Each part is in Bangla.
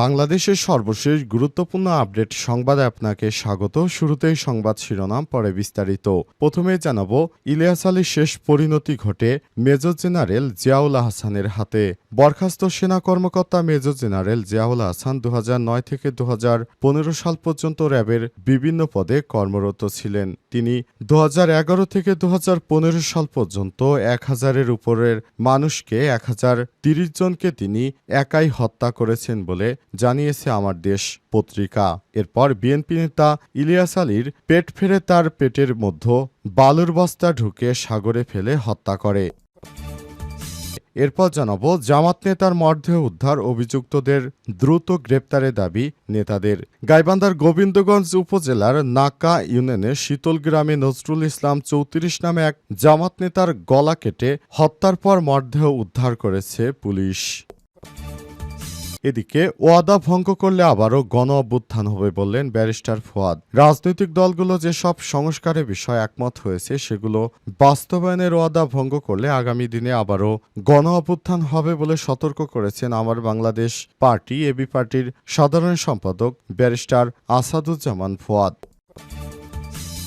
বাংলাদেশের সর্বশেষ গুরুত্বপূর্ণ আপডেট সংবাদে আপনাকে স্বাগত। শুরুতেই সংবাদ শিরোনাম, পরে বিস্তারিত। প্রথমে জানাব, ইলিয়াস আলীর শেষ পরিণতি ঘটে মেজর জেনারেল জিয়াউল হাসানের হাতে। বরখাস্ত সেনা কর্মকর্তা মেজর জেনারেল জিয়াউল হাসান দু নয় থেকে দু হাজার পনেরো সাল পর্যন্ত র্যাবের বিভিন্ন পদে কর্মরত ছিলেন। তিনি দু হাজার এগারো থেকে দু হাজার পনেরো সাল পর্যন্ত এক হাজারের উপরের মানুষকে, এক হাজার তিরিশ জনকে তিনি একাই হত্যা করেছেন বলে জানিয়েছে আমার দেশ পত্রিকা। এরপর বিএনপি নেতা ইলিয়াস আলীর পেট ফেরে তার পেটের মধ্যে বালুর বস্তা ঢুকে সাগরে ফেলে হত্যা করে। এরপর জানাব, জামাত নেতার মর্ধে উদ্ধার অভিযুক্তদের দ্রুত গ্রেপ্তারের দাবি নেতাদের। গাইবান্ধার গোবিন্দগঞ্জ উপজেলার নাকা ইউনিয়নের শীতল গ্রামে নজরুল ইসলাম চৌত্রিশ নামে এক জামাত নেতার গলা কেটে হত্যার পর মর্ধেহ উদ্ধার করেছে পুলিশ। এদিকে ওয়াদা ভঙ্গ করলে আবারও গণ অভ্যুত্থান হবে বললেন ব্যারিস্টার ফুয়াদ। রাজনৈতিক দলগুলো যেসব সংস্কারের বিষয়ে একমত হয়েছে, সেগুলো বাস্তবায়নের ওয়াদা ভঙ্গ করলে আগামী দিনে আবারও গণ অভ্যুত্থান হবে বলে সতর্ক করেছেন আমার বাংলাদেশ পার্টি এবি পার্টির সাধারণ সম্পাদক ব্যারিস্টার আসাদুজ্জামান ফুয়াদ।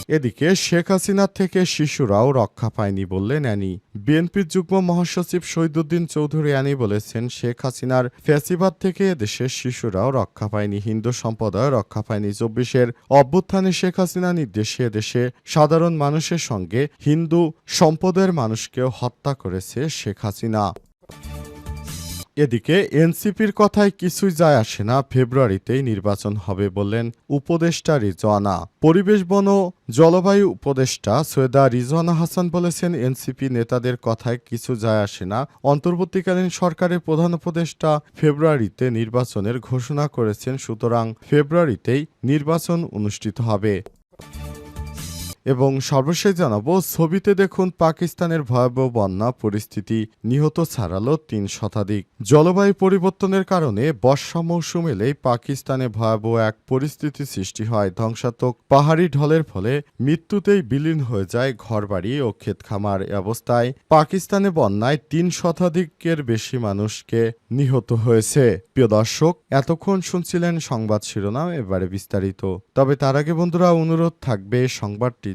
এদিকে শেখ হাসিনার থেকে শিশুরাও রক্ষা পায়নি বললেন অ্যানি। বিএনপির যুগ্ম মহাসচিব শহীদুদ্দিন চৌধুরী অ্যানি বলেছেন, শেখ হাসিনার ফ্যাসিবাদ থেকে দেশের শিশুরাও রক্ষা পায়নি, হিন্দু সম্প্রদায় রক্ষা পায়নি। চব্বিশের অভ্যুত্থানে শেখ হাসিনা নির্দেশে দেশে সাধারণ মানুষের সঙ্গে হিন্দু সম্প্রদায়ের মানুষকেও হত্যা করেছে শেখ হাসিনা। এদিকে এনসিপির কথায় কিছুই যায় আসে না, ফেব্রুয়ারিতেই নির্বাচন হবে বললেন উপদেষ্টা রিজওয়ানা। পরিবেশ, বন জলবায়ু উপদেষ্টা সৈয়দা রিজওয়ানা হাসান বলেছেন, এনসিপি নেতাদের কথায় কিছু যায় আসে না। অন্তর্বর্তীকালীন সরকারের প্রধান উপদেষ্টা ফেব্রুয়ারিতে নির্বাচনের ঘোষণা করেছেন, সুতরাং ফেব্রুয়ারিতেই নির্বাচন অনুষ্ঠিত হবে। এবং সর্বশেষ জানাব, ছবিতে দেখুন পাকিস্তানের ভয়াবহ বন্যা, পরিস্থিতি নিহত ছাড়ালো তিন শতাধিক। জলবায়ু পরিবর্তনের কারণে বর্ষা মৌসুম এলেই পাকিস্তানে ভয়াবহ এক পরিস্থিতি সৃষ্টি হয় ধ্বংসাত্মক পাহাড়ি ঢলের ফলে। মৃত্যুতেই বিলীন হয়ে যায় ঘরবাড়ি ও ক্ষেত খামার অবস্থায়। পাকিস্তানে বন্যায় তিন শতাধিকের বেশি মানুষকে নিহত হয়েছে। প্রিয় দর্শক, এতক্ষণ শুনছিলেন সংবাদ শিরোনাম, এবারে বিস্তারিত। তবে তার আগে বন্ধুরা, অনুরোধ থাকবে সংবাদটি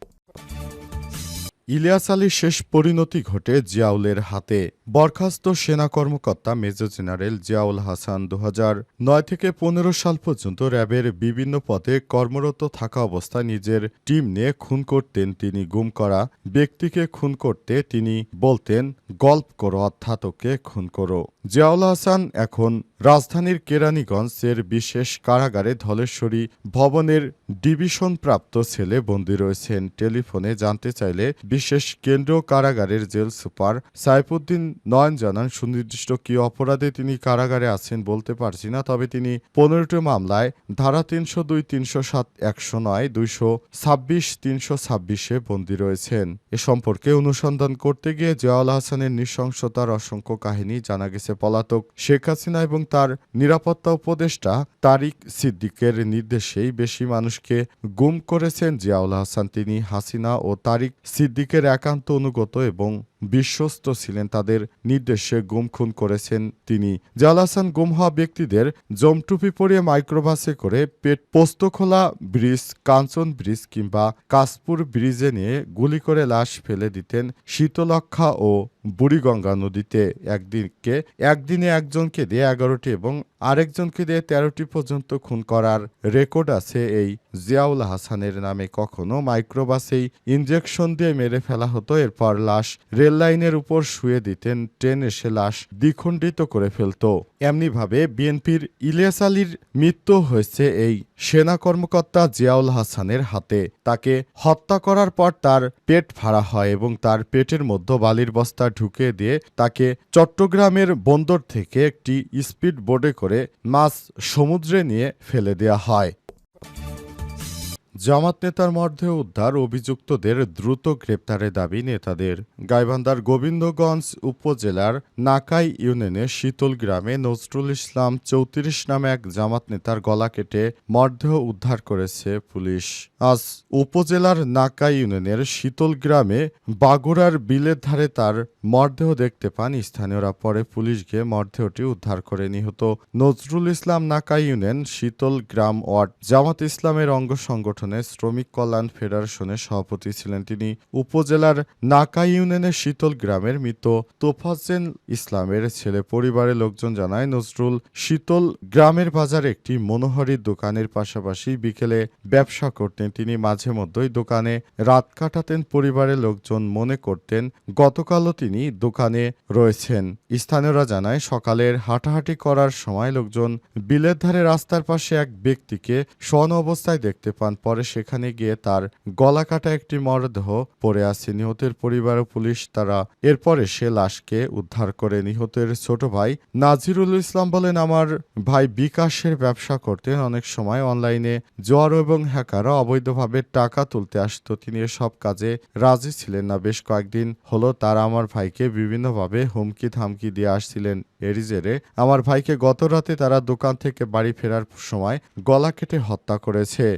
ইলিয়াস আলীর শেষ পরিণতি ঘটে জিয়াউলের হাতে। বরখাস্ত সেনা কর্মকর্তা মেজর জেনারেল জিয়াউল হাসান দু নয় থেকে পনেরো সাল পর্যন্ত র্যাবের বিভিন্ন পদে কর্মরত থাকা অবস্থায় নিজের টিম নিয়ে খুন করতেন তিনি গুম করা ব্যক্তিকে খুন করতে তিনি বলতেন, গল্প করো অর্থাৎ ওকে খুন করো। জিয়াউল হাসান এখন রাজধানীর কেরানীগঞ্জের বিশেষ কারাগারে ধলেশ্বরী ভবনের ডিভিশন প্রাপ্ত ছেলে বন্দী রয়েছেন। টেলিফোনে জানতে চাইলে বিশেষ কেন্দ্রীয় কারাগারের জেল সুপার সাইফুদ্দিন নয়ন জানান, সুনির্দিষ্ট কি অপরাধে তিনি কারাগারে আছেন বলতে পারছি না, তবে তিনি পনেরোটি মামলায় ধারা তিনশো দুই, তিনশো সাত, একশো নয়, দুইশো ছাব্বিশ, তিনশো ছাব্বিশে বন্দী রয়েছেন। এ সম্পর্কে অনুসন্ধান করতে গিয়ে জিয়াউল হাসানের নৃশংসতার অসংখ্য কাহিনী জানা গেছে। পলাতক শেখ হাসিনা এবং তার নিরাপত্তা উপদেষ্টা তারিক সিদ্দিকের নির্দেশেই বেশি মানুষকে গুম করেছেন জিয়াউল হাসান, তিনি হাসিনা ও তারিক সিদ্দিকের একান্ত অনুগত এবং বিশ্বস্ত ছিলেন তাদের নির্দেশে গুম খুন করেছেন তিনি। জাল হাসান গুম হওয়া ব্যক্তিদের জমটুপি পরিয়ে মাইক্রোবাসে করে পেট পোস্তখোলা ব্রিজ, কাঞ্চন ব্রিজ কিংবা কাশপুর ব্রিজে নিয়ে গুলি করে লাশ ফেলে দিতেন শীতলক্ষা ও বুড়িগঙ্গা নদীতে। একদিনকে, একদিনে একজনকে দিয়ে এগারোটি এবং আরেকজনকে দিয়ে তেরোটি পর্যন্ত খুন করার রেকর্ড আছে এই জিয়াউল হাসানের নামে। কখনো মাইক্রোবাসেই ইনজেকশন দিয়ে মেরে ফেলা হতো, এরপর লাশ রেল রেল লাইনের উপর শুয়ে দিতেন ট্রেন এসে লাশ দ্বিখণ্ডিত করে ফেলত। এমনিভাবে বিএনপির ইলিয়াস আলীর মৃত্যু হয়েছে এই সেনা কর্মকর্তা জিয়াউল হাসানের হাতে। তাকে হত্যা করার পর তার পেট ফাড়া হয় এবং তার পেটের মধ্যে বালির বস্তা ঢুকে দিয়ে তাকে চট্টগ্রামের বন্দর থেকে একটি স্পিড বোর্ডে করে মাছ সমুদ্রে নিয়ে ফেলে দেওয়া হয়। জামাত নেতার মধ্যে উদ্ধার অভিযুক্তদের দ্রুত গ্রেপ্তারের দাবি নেতাদের। গাইবান্ধার গোবিন্দগঞ্জ উপজেলার নাকাই ইউনিয়নের শীতল গ্রামে নজরুল ইসলাম চৌত্রিশ নামে এক জামাত নেতার গলা কেটে মরদেহ উদ্ধার করেছে পুলিশ। আজ উপজেলার নাকাই ইউনিয়নের শীতল গ্রামে বাগুড়ার বিলের ধারে তার মরদেহ দেখতে পান স্থানীয়রা। পরে পুলিশ গিয়ে মরদেহটি উদ্ধার করে নিহত নজরুল ইসলাম নাকাই ইউনিয়ন শীতল গ্রাম ওয়ার্ড জামাত ইসলামের অঙ্গ সংগঠনের শ্রমিক কল্যাণ ফেডারেশনের সভাপতি ছিলেন তিনি। উপজেলার নাকাই ইউনিয়নের শীতল গ্রামের মৃত তোফাজ্জেন ইসলামের ছেলে পরিবারের লোকজন জানায়, নজরুল শীতল গ্রামের বাজারে একটি মনোহরীর দোকানের পাশাপাশি বিকেলে ব্যবসা করতেন। তিনি মাঝে মধ্যেই দোকানে রাত কাটাতেন, পরিবারের লোকজন মনে করতেন গতকালও তিনি দোকানে রয়েছেন। স্থানীয়রা জানায়, সকালের হাঁটাহাঁটি করার সময় লোকজন বিলের ধারে রাস্তার পাশে এক ব্যক্তিকে শন অবস্থায় দেখতে পান। পরে সেখানে গিয়ে তার গলা কাটা একটি মরদেহ পড়ে আছে। নিহতের পরিবার ও পুলিশ তারা এরপরে সে লাশকে উদ্ধার করে। নিহতের ছোট ভাই নাজিরুল ইসলাম বলেন, আমার ভাই বিকাশের ব্যবসা করতেন অনেক সময়। অনলাইনে জোয়ার এবং হ্যাকাররা অবৈধভাবে টাকা তুলতে আসত। তিনি এসব কাজে রাজি ছিলেন না। বেশ কয়েকদিন হলো তারা আমার ভাইকে বিভিন্নভাবে হুমকি ধামকি দিয়ে আসছিলেন। এরই জেরে আমার ভাইকে গত রাতে তারা দোকান থেকে বাড়ি ফেরার সময় গলা কেটে হত্যা করেছে।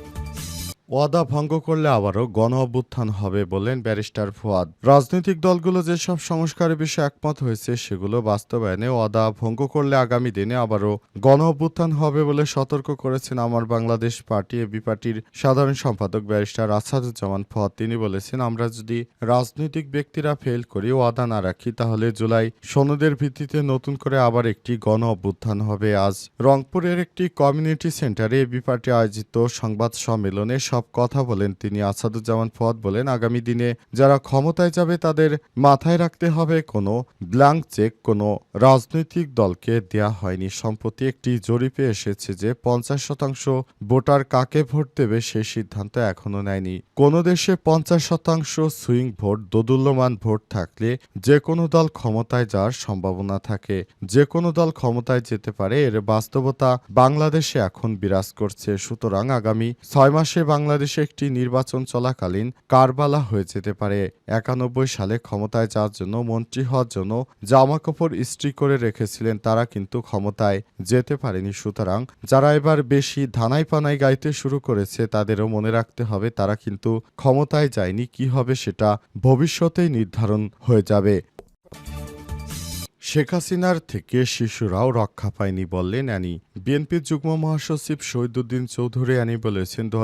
ওয়াদা ভঙ্গ করলে আবারও গণ অভ্যুত্থান হবে বলেন ব্যারিস্টার ফুয়াদ। রাজনৈতিক দলগুলো যেসব সংস্কারের বিষয়ে একমত হয়েছে, সেগুলো বাস্তবায়নে ওয়াদা ভঙ্গ করলে আগামী দিনে আবারও গণ অভ্যুত্থান হবে বলে সতর্ক করেছেন আমার বাংলাদেশ পার্টি এবি পার্টির সাধারণ সম্পাদক ব্যারিস্টার আসাদুজ্জামান ফুয়াদ। তিনি বলেছেন, আমরা যদি রাজনৈতিক ব্যক্তিরা ফেল করি, ওয়াদা না রাখি, তাহলে জুলাই সনদের ভিত্তিতে নতুন করে আবার একটি গণ অভ্যুত্থান হবে। আজ রংপুরের একটি কমিউনিটি সেন্টারে এবি পার্টি আয়োজিত সংবাদ সম্মেলনে সব কথা বলেন। তিনি আসাদুজ্জামান ফদ বলেন, আগামী দিনে যারা ক্ষমতায় যাবে তাদের মাথায় রাখতে হবে কোনো ব্ল্যাঙ্ক চেক, কোনো রাজনৈতিক দলকে দেয়া হয়নি। সম্প্রতি একটি জরিপে এসেছে যে পঞ্চাশ শতাংশ ভোটার কাকে ভোট দেবে সেই সিদ্ধান্ত এখনও নেয়নি। কোনো দেশে পঞ্চাশ শতাংশ সুইং ভোট, দোদুল্যমান ভোট থাকলে যে কোনো দল ক্ষমতায় যাওয়ার সম্ভাবনা থাকে। যে কোনো দল ক্ষমতায় যেতে পারে, এর বাস্তবতা বাংলাদেশে এখন বিরাজ করছে। সুতরাং আগামী ছয় মাসে বাংলাদেশে একটি নির্বাচন চলাকালীন কারবালা হয়ে যেতে পারে। একানব্বই সালে ক্ষমতায় যাওয়ার জন্য, মন্ত্রী হওয়ার জন্য জামাকাপড় ইস্ত্রি করে রেখেছিলেন তারা কিন্তু ক্ষমতায় যেতে পারেনি। সুতরাং যারা এবার বেশি ধানাই পানাই গাইতে শুরু করেছে, তাদেরও মনে রাখতে হবে তারা কিন্তু ক্ষমতায় যায়নি, কি হবে সেটা ভবিষ্যতেই নির্ধারণ হয়ে যাবে। শেখ হাসিনার থেকে শিশুরাও রক্ষা পায়নি বললেন অ্যানি। বিএনপির যুগ্ম মহাসচিব শহীদুদ্দিন চৌধুরী অ্যানি বলেছেন দু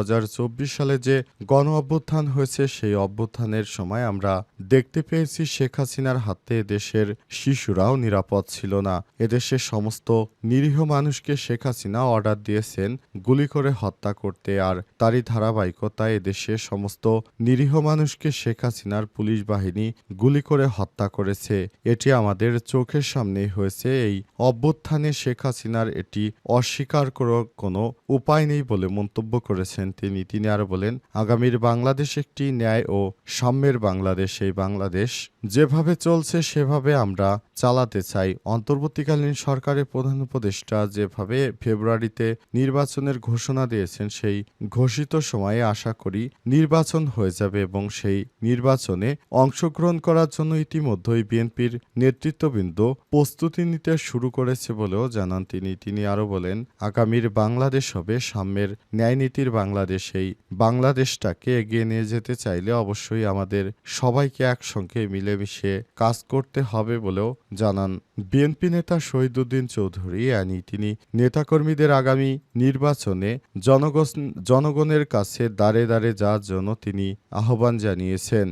সালে যে গণ অভ্যুত্থান হয়েছে, সেই অভ্যুত্থানের সময় আমরা দেখতে পেয়েছি শেখ হাসিনার হাতে দেশের শিশুরাও নিরাপদ ছিল না। এদেশের সমস্ত নিরীহ মানুষকে শেখ হাসিনা অর্ডার দিয়েছেন, গুলি করে হত্যা করতে, আর তারই ধারাবাহিকতায় এদেশে সমস্ত নিরীহ মানুষকে শেখ হাসিনার পুলিশ বাহিনী গুলি করে হত্যা করেছে। এটি আমাদের চোখের সামনে হয়েছে। এই অভ্যুত্থানে শেখ হাসিনার এটি অস্বীকার করার কোনো উপায় নেই বলে মন্তব্য করেছেন তিনি। তিনি আরও বলেন, আগামীর বাংলাদেশ একটি ন্যায় ও সাম্যের বাংলাদেশ, এই বাংলাদেশ যেভাবে চলছে, সেভাবে আমরা চালাতে চাই। অন্তর্বর্তীকালীন সরকারের প্রধান উপদেষ্টা যেভাবে ফেব্রুয়ারিতে নির্বাচনের ঘোষণা দিয়েছেন, সেই ঘোষিত সময়ে আশা করি নির্বাচন হয়ে যাবে এবং সেই নির্বাচনে অংশগ্রহণ করার জন্য ইতিমধ্যেই বিএনপির নেতৃত্ববৃন্দ প্রস্তুতি নিতে শুরু করেছে বলেও জানান তিনি। তিনি আরও বলেন, আগামীর বাংলাদেশ হবে সাম্যের ন্যায়নীতির বাংলাদেশ। এই বাংলাদেশটাকে এগিয়ে নিয়ে যেতে চাইলে অবশ্যই আমাদের সবাইকে একসঙ্গে মিলেমিশে কাজ করতে হবে বলেও জানান। বিএনপি নেতা শহীদুদ্দিন চৌধুরী অ্যানি, তিনি নেতাকর্মীদের আগামী নির্বাচনে জনগণ, জনগণের কাছে দাঁড়ে দাঁড়ে যাওয়ার জন্য তিনি আহ্বান জানিয়েছেন।